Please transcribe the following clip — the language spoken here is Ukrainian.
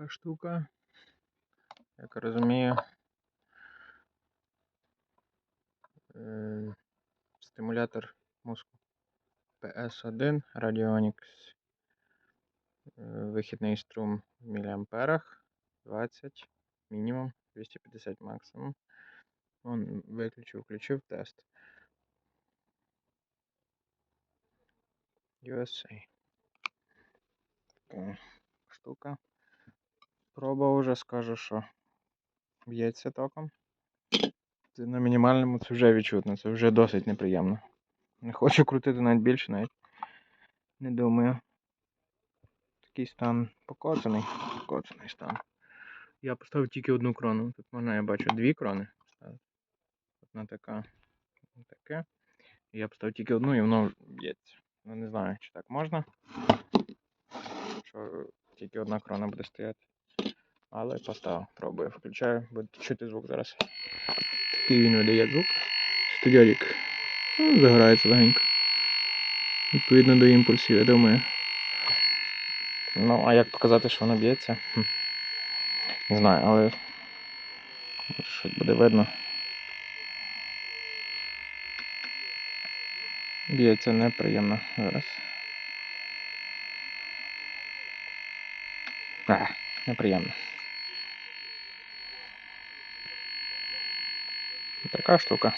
Така штука. Як розумію. е, Стимулятор мозку. PS1 Radionics. Е, Вихідний струм в міліамперах. 20 мінімум, 250 максимум. Вон виключив, включив тест. USA. Така штука. Проба вже скажу, що б'ється током. Це на мінімальному це вже відчутно, це вже досить неприємно. Не хочу крутити навіть більше, навіть не думаю. Такий стан покоцаний, покоцаний стан. Я поставив тільки одну крону. Тут можна, я бачу, дві крони. Одна така, таке. І я поставив тільки одну і воно б'ється. Ну не знаю, чи так можна. Що тільки одна крона буде стояти. Але поставив, пробую, включаю, буду чути звук зараз. Такий він видає звук. Студіорік. Ну, загорається легенько. Відповідно до імпульсів, я думаю. Ну, а як показати, що воно б'ється? Не знаю, але щось буде видно. Б'ється неприємно зараз. А, неприємно. Така штука.